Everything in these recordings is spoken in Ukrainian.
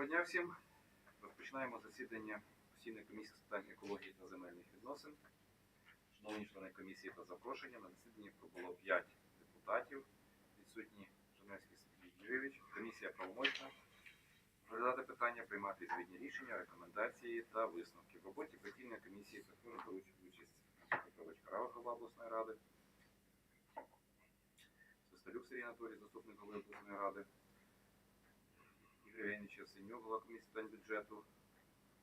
Доброго дня всім. Розпочинаємо засідання постійної комісії з питань екології та земельних відносин. Шановні члени комісії та запрошення. На засіданні пробуло 5 депутатів. Відсутні Женевський Сергій Юрійович. Комісія правомочна. Розглядати питання, приймати відповідні рішення, рекомендації та висновки. В роботі постійної комісії також беруть участь Петрович Карава, голова обласної ради, Свисталюк Сергій Анатолій, заступник голови обласної ради, Євгенійович Синюк, голова комісії питань бюджету,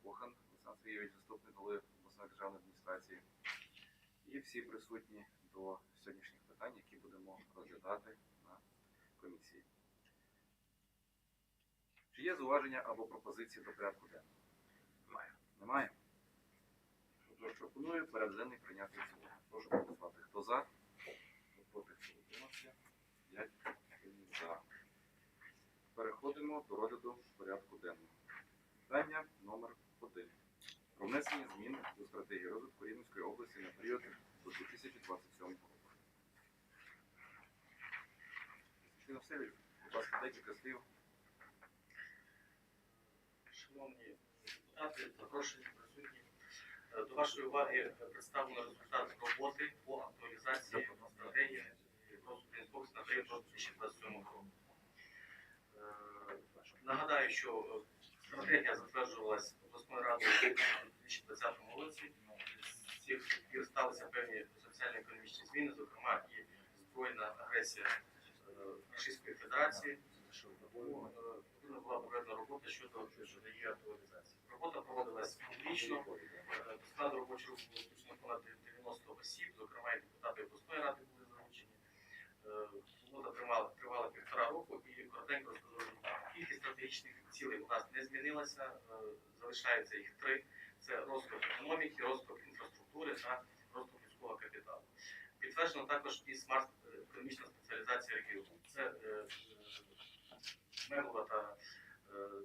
Кохан Олександр Сергійович, заступник голови обласної державної адміністрації. І всі присутні до сьогоднішніх питань, які будемо розглядати на комісії. Чи є зауваження або пропозиції до порядку денного? Немає. Немає? Тож пропоную порядок денний прийняти в цілому. Прошу голосувати. Хто за? Хто проти? Хто утримався? П'ять за. Переходимо до розгляду порядку денного. Питання номер 1. Про внесення змін до стратегії розвитку Рівненської області на період до 2027 року. Будь ласка, декілька слів. Шановні депутати, запрошені присутні. Е, До вашої уваги представлено результат роботи по актуалізації стратегії розвитку на період до 2027 року. Нагадаю, що е, стратегія затверджувалась обласною радою у 2020 році. З цих пір сталися певні соціально-економічні зміни, зокрема і збройна агресія е, Російської Федерації. Е, була проведена робота щодо, її актуалізації. Робота проводилась публічно. До робочої групи було включено понад 90 осіб, зокрема і депутати обласної ради були залучені. Робота тривала, півтора року і коротенько розкажу. Кількість стратегічних цілей у нас не змінилася, е, залишається їх три: це розвиток економіки, розвиток інфраструктури та розвиток людського капіталу. Підтверджено також і смарт е, спеціалізація регіону. Це е, меблова та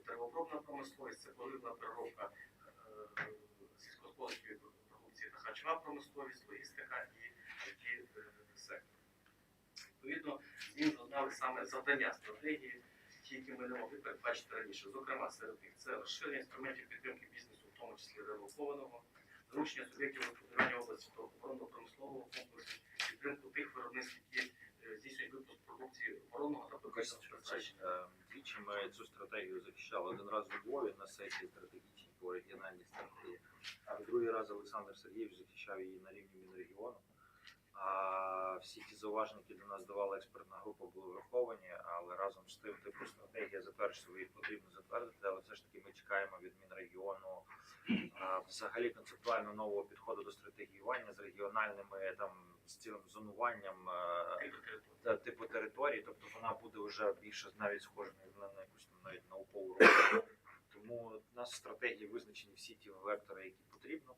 деревообробна промисловість, це поливна переробка сільськогосподарської продукції та харчова промисловість, логістика і it сектор. Відповідно, змін зазнали саме завдання стратегії, які ми не могли передбачити раніше. Зокрема, серед них це розширення інструментів підтримки бізнесу, в тому числі релокованого, залучення суб'єктів господарювання області до оборонно-промислового комплексу, підтримку тих виробництв, які е, здійснюють випуск продукції оборонного та призначення. Е, Двічі ми цю стратегію захищали один раз у Львові на сесії стратегічній по регіональній стратегії, а другий раз Олександр Сергійович захищав її на рівні Мінрегіону. Всі ті зауваження, які до нас давала експертна група, були враховані, але разом з тим, типу стратегія затверджується, її потрібно затвердити, але все ж таки ми чекаємо від Мінрегіону взагалі концептуально нового підходу до стратегіювання з регіональними там з цілим зонуванням. та типу території, тобто вона буде вже більше навіть схожа на, якусь навіть наукову роботу. Тому в нас в стратегії визначені всі ті вектори, які потрібно.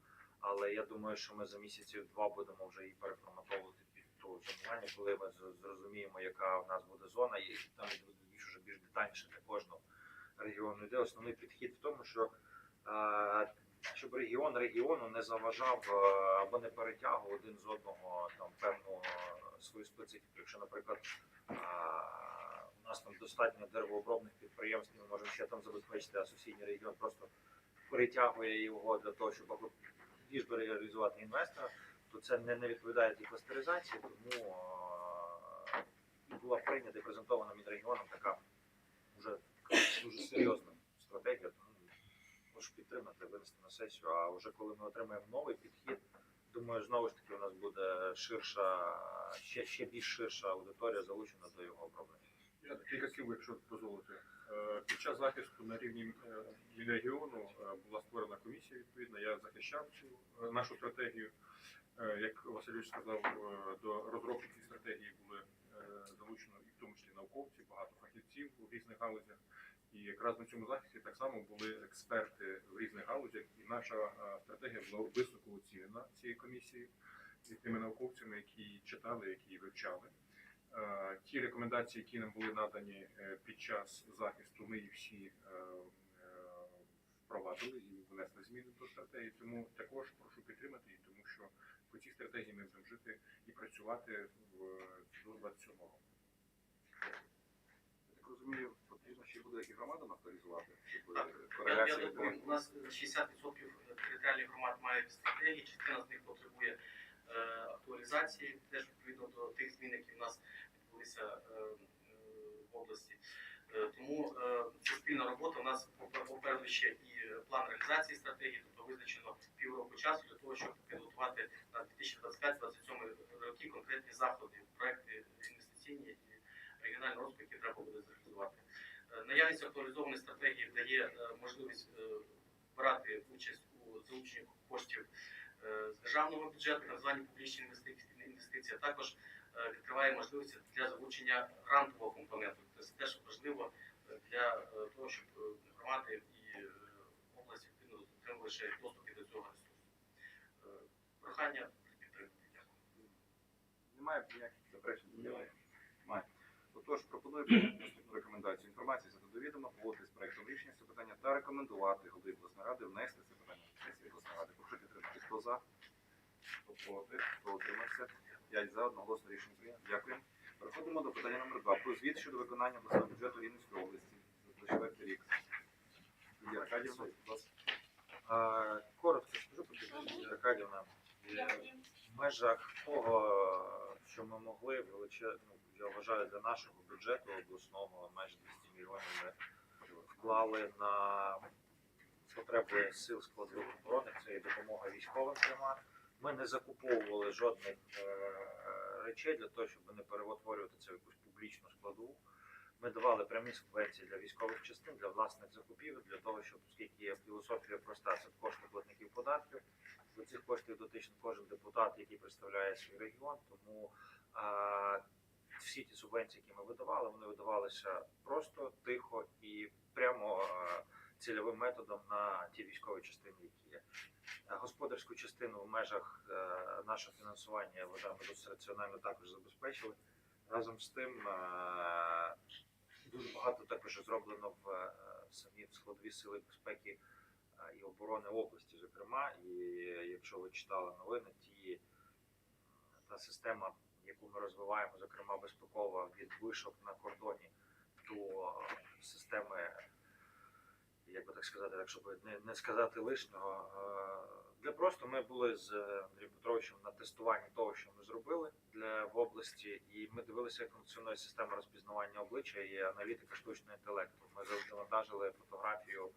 Але я думаю, що ми за місяців два будемо вже її переформатовувати під того зонування, коли ми зрозуміємо, яка в нас буде зона, і там більш вже більш детальніше для кожного регіону. Йде основний підхід в тому, що щоб регіон регіону не заважав або не перетягував один з одного там певну свою специфіку. Якщо, наприклад, у нас там достатньо деревообробних підприємств, ми можемо ще там забезпечити, а сусідній регіон просто перетягує його для того, щоб ніж реалізувати інвестора, то це не, не відповідає тій кластеризації, тому і була прийнята і презентована Мінрегіоном така вже дуже серйозна стратегія. Тому підтримати, винести на сесію. А вже коли ми отримаємо новий підхід, думаю, знову ж таки у нас буде ширша, ще, ще більш ширша аудиторія залучена до його оброблення. Я кілька слів, якщо дозволити. Е, Під час захисту на рівні е, Мінрегіону е, була створена комісія, відповідно, я захищав цю нашу стратегію. Як Васильович сказав, до розробки цієї стратегії були залучено і в тому числі науковці, багато фахівців у різних галузях. І якраз на цьому захисті так само були експерти в різних галузях, і наша стратегія була високо оцінена цією комісією і тими науковцями, які читали, які вивчали. Е, Ті рекомендації, які нам були надані е, під час захисту, ми їх всі е, впровадили і внесли зміни до стратегії. Тому також прошу підтримати її, тому що по цій стратегії ми будемо жити і працювати в до 27 року. так розумію, потрібно ще буде і громадам авторизувати, щоб Я, я кореляція у нас 60% територіальних громад мають стратегії, частина з них потребує актуалізації, теж відповідно до тих змін, які в нас відбулися е, в області. Е, Тому це спільна робота. У нас попереду ще і план реалізації стратегії, тобто визначено півроку часу для того, щоб підготувати на 2025-2027 роки конкретні заходи, проекти інвестиційні і регіонального розвитку, які треба буде зреалізувати. Е, Наявність актуалізованої стратегії дає можливість брати участь у залученні коштів з державного бюджету, так звані публічні інвестиції, а також Е, відкриває можливості для залучення грантового компоненту. Тобто це теж важливо е, для е, того, щоб громади і області активно отримали ще доступи до цього ресурсу. Прохання підтримати. Дякую. Немає ніяких заперечень? Немає. Немає. Отож, пропоную наступну рекомендацію. Інформацію за довідома, поводити з проєктом рішення цього питання та рекомендувати голові обласної ради внести це питання в сесії обласної ради. Прошу підтримати. Хто за, хто проти, хто отримався. 5 за одноголосно рішення прийнято. Дякую. Переходимо до питання номер 2. Про звіт щодо виконання обласного бюджету Рівненської області за 24 рік. Лідія Аркадівна, будь ласка. Коротко скажу про бюджет, Аркадівна. В межах того, що ми могли, величезну, я вважаю, для нашого бюджету обласного майже 200 мільйонів ми вклали на потреби сил складових оборони, це і допомога військовим пряма. Ми не закуповували жодних е, речей для того, щоб не переутворювати це в якусь публічну складову. Ми давали прямі субвенції для військових частин, для власних закупівель, для того, щоб оскільки є філософія проста, це кошти платників податків. До цих коштів дотичний кожен депутат, який представляє свій регіон. Тому а, всі ті субвенції, які ми видавали, вони видавалися просто тихо і прямо а, цільовим методом на ті військові частини, які є. А Господарську частину в межах е, нашого фінансування я вважаю, ми досить раціонально також забезпечили. Разом з тим е, дуже багато також зроблено в е, самі складові сили безпеки е, і оборони області, зокрема. І якщо ви читали новини, ті та система, яку ми розвиваємо, зокрема безпекова від вишок на кордоні до системи, як би так сказати, так щоб не, не сказати лишнього. е, Для просто ми були з Андрієм Петровичем на тестуванні того, що ми зробили для в області, і ми дивилися, як функціонує система розпізнавання обличчя і аналітика штучного інтелекту. Ми завантажили фотографію,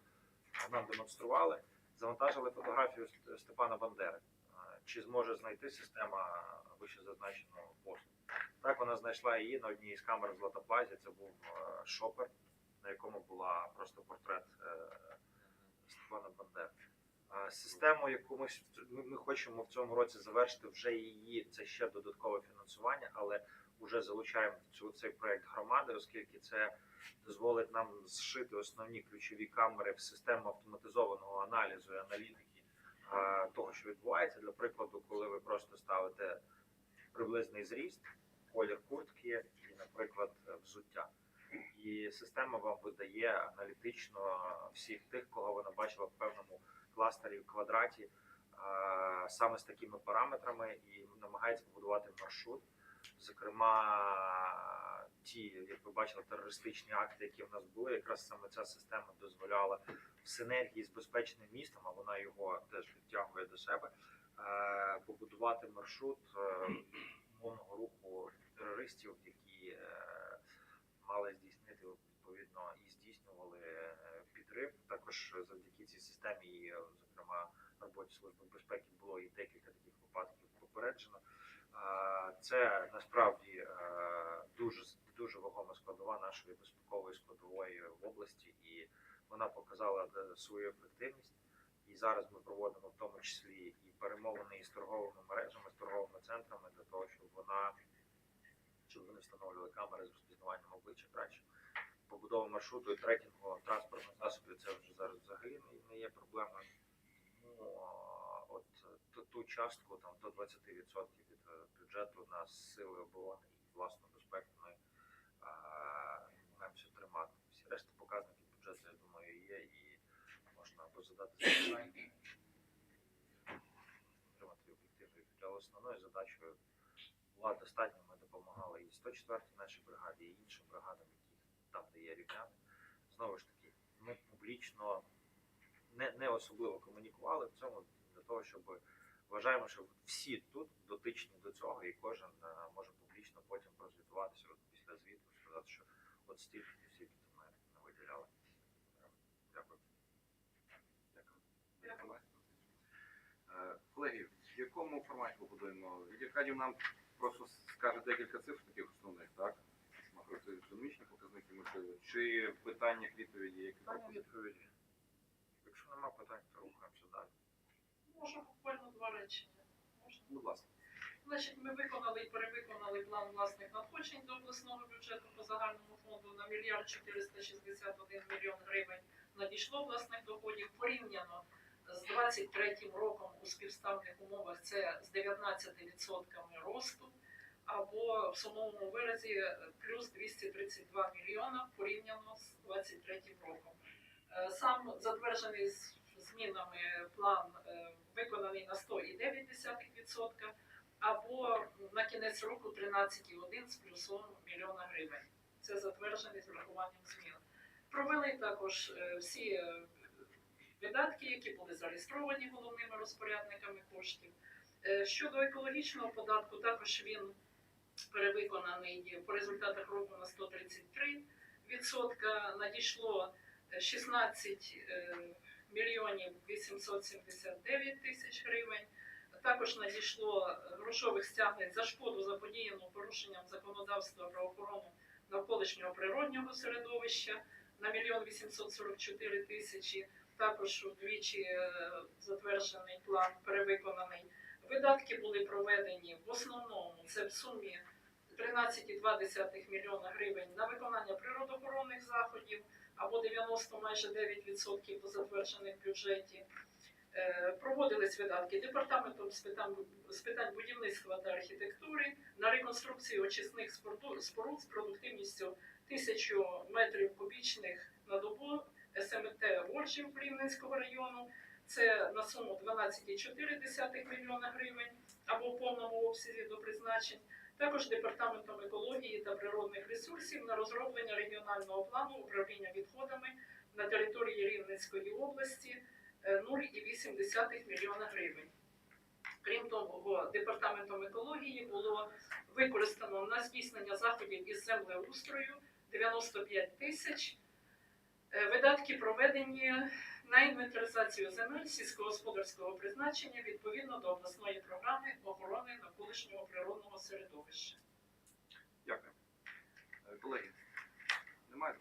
нам демонстрували, завантажили фотографію Степана Бандери. Е, Чи зможе знайти система вище зазначеного посту? Так вона знайшла її на одній із камер в Златоплазі. Це був е, шопер, на якому була просто портрет е, Степана Бандери. Систему, яку ми, ми, хочемо в цьому році завершити, вже її це ще додаткове фінансування, але вже залучаємо цю цей проект громади, оскільки це дозволить нам зшити основні ключові камери в систему автоматизованого аналізу і аналітики е, того, що відбувається. Для прикладу, коли ви просто ставите приблизний зріст, колір куртки і, наприклад, взуття. І система вам видає аналітично всіх тих, кого вона бачила в певному кластері в квадраті, е, саме з такими параметрами, і намагається побудувати маршрут. Зокрема, ті, як ви бачили, терористичні акти, які в нас були, якраз саме ця система дозволяла в синергії з безпечним містом, а вона його теж підтягує до себе, е, побудувати маршрут е, мовного руху терористів, які мали здійснити відповідно і здійснювали е, підрив. Також завдяки цій системі, і, е, зокрема, роботі служби безпеки було і декілька таких випадків попереджено. Це насправді е, дуже дуже вагома складова нашої безпекової складової в області, і вона показала свою ефективність. І зараз ми проводимо в тому числі і перемовини із торговими мережами, з торговими центрами для того, щоб вона щоб вони встановлювали камери з розпізнаванням обличчя краще. Маршруту і трекінгу транспортних засобів це вже зараз взагалі не, є проблемою. Тому от ту, частку там до 20% від е, бюджету на сили оборони і власну безпеку ми а, намагаємося тримати. Всі решта показників бюджету, я думаю, є і можна або задати запитання, отримати об'єктивну. Але основною задачою була достатньо. Ми допомагали і 104-й нашій бригаді, і іншим бригадам, там, де є рівняни. Знову ж таки, ми публічно не, не особливо комунікували в цьому для того, щоб вважаємо, що всі тут дотичні до цього, і кожен е, може публічно потім прозвітуватися от після звіту, сказати, що от стільки стільки ми не виділяли. Дякую. Дякую. Е, Колеги, в якому форматі побудуємо? Відіркадів нам просто скаже декілька цифр таких основних, так? Макроекономічні показники, можливо. Чи питання, відповіді, які Питання відповіді. Якщо нема питань, то рухаємося далі. Можу буквально два речення. Можна? Будь ласка. Значить, ми виконали і перевиконали план власних надходжень до обласного бюджету по загальному фонду на мільярд 461 мільйон гривень. Надійшло власних доходів порівняно з 23 роком у співставних умовах це з 19% росту, або в сумовому виразі е, плюс 232 мільйона порівняно з 23 роком. Е, Сам затверджений з змінами план е, виконаний на 100,9% або на кінець року 13,1 з плюсом мільйона гривень. Це затверджений з врахуванням змін. Провели також всі видатки, які були зареєстровані головними розпорядниками коштів. Щодо екологічного податку, також він перевиконаний по результатах року на 133 Надійшло е, 16 е, мільйонів 879 тисяч гривень. Також надійшло е, грошових стягнень за шкоду заподіяну порушенням законодавства про охорону навколишнього природнього середовища на мільйон 844 тисячі. Також вдвічі е, затверджений план перевиконаний. Видатки були проведені в основному це в сумі 13,2 мільйона гривень на виконання природоохоронних заходів або 90 майже 9% по затверджених бюджеті. Е, Проводились видатки департаментом з питань, будівництва та архітектури на реконструкцію очисних споруд, з продуктивністю 1000 метрів кубічних на добу СМТ Оржів Рівненського району. Це на суму 12,4 мільйона гривень або в повному обсязі до призначень. Також департаментом екології та природних ресурсів на розроблення регіонального плану управління відходами на території Рівненської області е, 0,8 мільйона гривень. Крім того, департаментом екології було використано на здійснення заходів із землеустрою 95 тисяч. Е, Видатки проведені на інвентаризацію земель сільськогосподарського призначення відповідно до обласної програми охорони навколишнього природного середовища. Дякую. Е, Колеги, немає?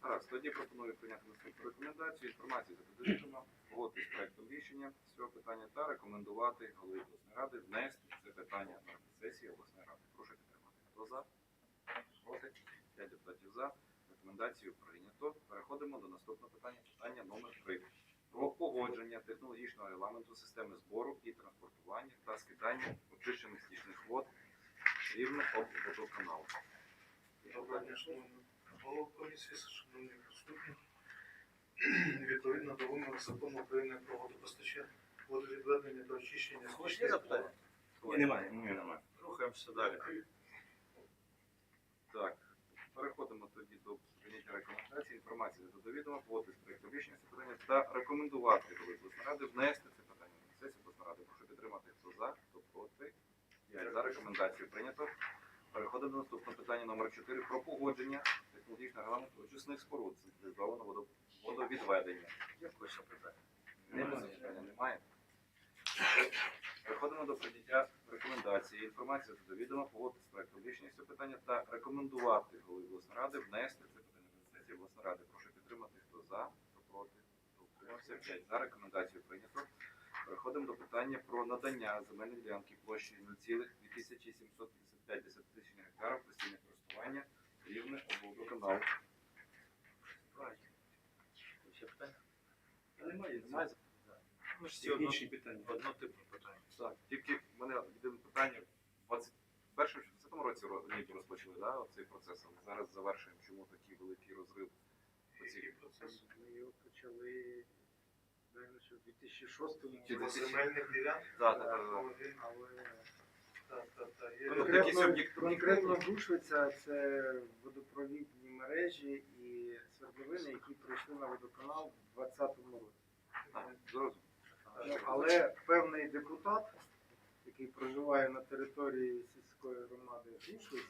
Гаразд, тоді пропоную прийняти наступну рекомендацію. Інформацію за підозрюємо, погодити з проектом рішення з цього питання та рекомендувати голові обласної ради внести це питання на сесію обласної ради. Прошу підтримати. Хто за? Проти? П'ять депутатів за. Рекомендацію прийнято. Переходимо до наступного питання. Питання номер 3 про погодження технологічного регламенту системи збору і транспортування та скидання очищених стічних вод дня, шановні голова комісії, шановні присутні. Відповідно до вимог закону України про водопостачання, водовідведення та очищення запитання? Немає, немає. Рухаємося далі. Так, переходимо тоді до прийняття рекомендацій. Інформації до довідома, погодити з проєктом рішення це питання та рекомендувати голові обласної ради внести це питання на сесію обласної ради. Прошу підтримати, хто за, хто проти. П'ять за рекомендацію прийнято. Переходимо до наступного питання номер 4 про погодження технологічного регламенту очисних споруд централізованого водо- водовідведення. Є в когось запитання? Немає запитання, немає. Переходимо до прийняття рекомендації. Інформація та довідома погодити з проектом рішення з цього питання та рекомендувати голові обласної ради внести це сесії обласної ради. Прошу підтримати, хто за, хто проти, хто утримався. 5 за рекомендацію прийнято. Переходимо до питання про надання земельної ділянки площі 0,2755 тисяч гектарів постійне користування рівне облводоканалу. Ще питання? Немає, немає. Одно, Технічні питання. Так, тільки в мене єдине питання. 21 2014 році літі розпочали да, цей процес, але зараз завершуємо, чому такий великий розрив по цій процесу. Ми його почали навіть, що в 2006 році. земельних ділянках. Так, так, так. Але ну, тобто конкретно, конкретно це водопровідні мережі і свердловини, які прийшли на водоканал в 2020 році. Зрозуміло. Ну, але певний депутат, який проживає на території громади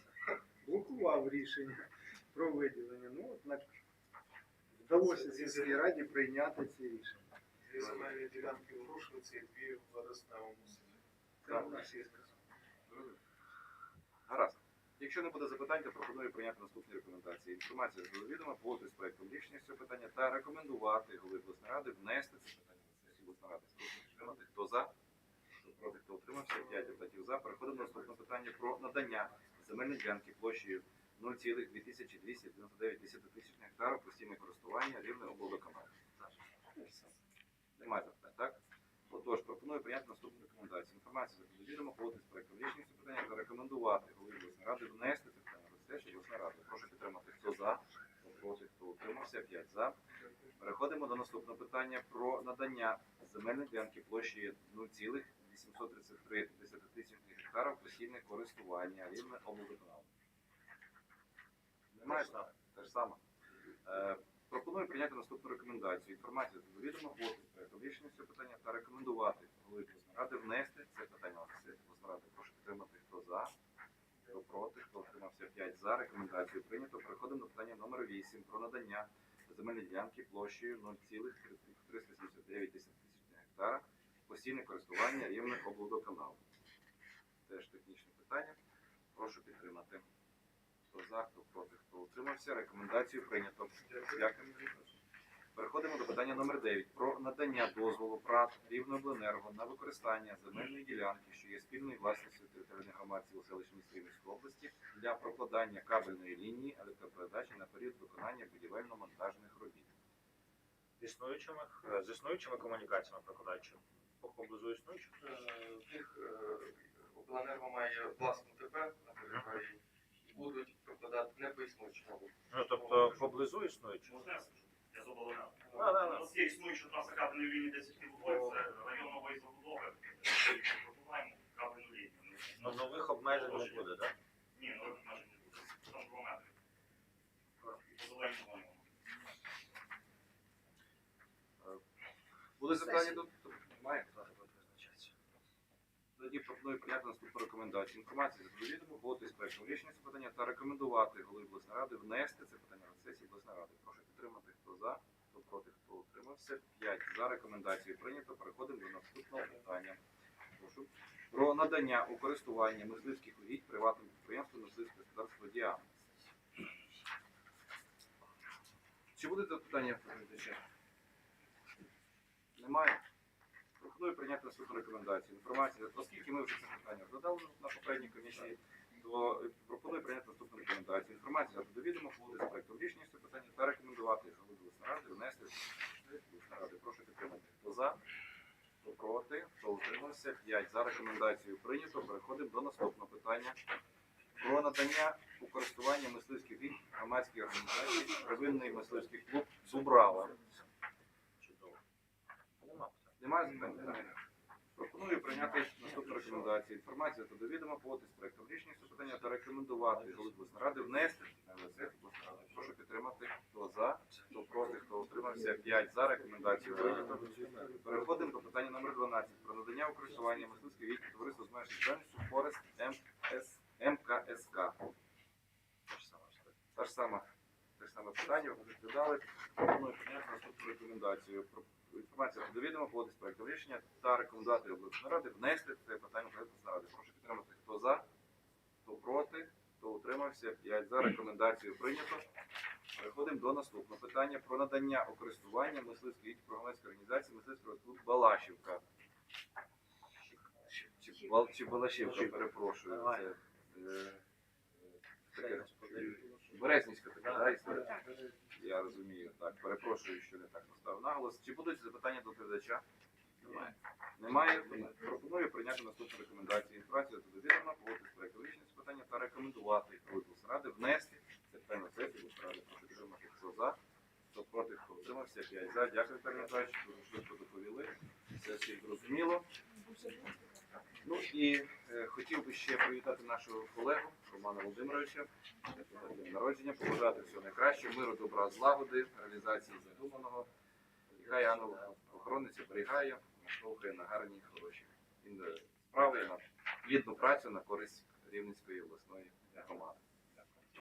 блокував рішення про виділення. Ну, от на- вдалося сільській раді прийняти ці рішення. Дві земельні ділянки в Рушвиці і дві в Ларисневому селі. Так. сказано. Зрозуміло. Гаразд. Якщо не буде запитань, то пропоную прийняти наступні рекомендації. Інформація з відома, погодити з проектом рішення з цього питання та рекомендувати голові обласної ради внести це питання на сесію обласної ради. Хто за? Проти, хто утримався? 5 депутатів за. Переходимо до наступного питання про надання земельної ділянки площею 0,2299 тисячних гектарів постійне користування рівне облводоканалу. Немає запитань, так? Отож, пропоную прийняти наступну рекомендацію. Інформація за погодити з проектом рішення питання та рекомендувати голові обласної ради внести це питання на сесію обласної ради. Прошу підтримати, хто за, хто проти, хто утримався, 5 за. Переходимо до наступного питання про надання земельної ділянки площі 0,833 тисячних гектарів постійне користування рівне облводоканалу. Немає Те ж саме. Е, пропоную прийняти наступну рекомендацію. Інформацію з довідомо проектом рішення цього питання та рекомендувати голові ради внести це питання на ради. Прошу підтримати, хто за, хто проти, хто утримався 5 за. Рекомендацію прийнято. Переходимо до питання номер 8 про надання земельної ділянки площею 0,379 гектара постійне користування рівне облводоканалу. Теж технічне питання. Прошу підтримати. Хто за, хто проти, хто утримався. Рекомендацію прийнято. Дякую. Переходимо до питання номер 9 про надання дозволу ПРАТ Рівнобленерго на використання земельної ділянки, що є спільною власністю територіальної громадці у селищі Містрівської області для прокладання кабельної лінії електропередачі на період виконання будівельно-монтажних робіт. З існуючими, з існуючими комунікаціями прокладаючи поблизу існуючих. Е, В них е, обленерго має власну ТП на території і будуть прокладати не по існуючому. Ну, тобто поблизу існуючих. Можна я скажу? Я забороняв. Да, да, У нас є існуюча траса кабельної лінії 10 кВт, це район нової забудови. Пропонуємо кабельну лінію. Ну, нових обмежень не буде, так? Ні, нових обмежень не буде. Там 2 метри. По. Були запитання тут? Немає. Тоді пропоную прийняти наступну рекомендацію. Інформація з довідомо погодити з проектом рішення це питання та рекомендувати голові обласної ради внести це питання на сесію обласної ради. Прошу підтримати, хто за, хто проти, хто утримався. 5 за рекомендацію прийнято. Переходимо до наступного питання. Прошу. Про надання у користування мисливських угідь приватним підприємствам мисливського господарства Діам. Чи будуть запитання в? Немає. Пропоную прийняти наступну рекомендацію. Інформація, оскільки ми вже це питання задали на попередній комісії, то пропоную прийняти наступну рекомендацію. Інформація до відомо буде з проектом рішення з питання та рекомендувати голові обласної ради внести ради. Прошу підтримати. Хто за, хто проти, хто утримався, 5 за рекомендацію прийнято. Переходимо до наступного питання. Про надання у користування мисливських від громадської організації первинний мисливський клуб Зубрава. Немає запитань? Пропоную прийняти наступну рекомендацію. Інформація та довідомо погодити з проектом рішення питання та рекомендувати голові обласної ради внести на лице обласної ради. Прошу підтримати. Хто за, хто проти, хто утримався. 5 за рекомендацію. Переходимо до питання номер 12 про надання у користування мисливської від товариства з межою діяльністю Форест МС МКСК. Ж саме. Та ж сама, те ж саме питання, ви розглядали. Пропоную прийняти наступну рекомендацію. Про довідомо погодити з проектом рішення та рекомендувати обласної ради внести це питання в проект ради. Прошу підтримати, хто за, хто проти, хто утримався. 5 за рекомендацію прийнято. Переходимо до наступного питання про надання у користування мисливської громадської організації мисливського клуб Балашівка. Чи, Бал- чи Балашівка, перепрошую. Це, е, таке Березнівська така, історія? Я розумію, так. Перепрошую, що не так поставив наголос. Чи будуть запитання до доповідача? Немає. Немає. Пропоную прийняти наступну рекомендацію. Інформація до довірена, погодити з проекту рішення з питання та рекомендувати Київської ради внести це питання на сесію ради. Прошу підтримати, хто за, хто проти, хто утримався. 5 за. Дякую, Віталій Михайлович. Дуже швидко доповіли. Все всіх зрозуміло. Ну і е, хотів би ще привітати нашого колегу Романа Володимировича днем народження, побажати всього найкращого, миру, добра, злагоди, реалізації задуманого. І хай ангел охоронець берігає, наштовхує на гарні, хороші е, справи, на плідну працю на користь Рівненської обласної громади.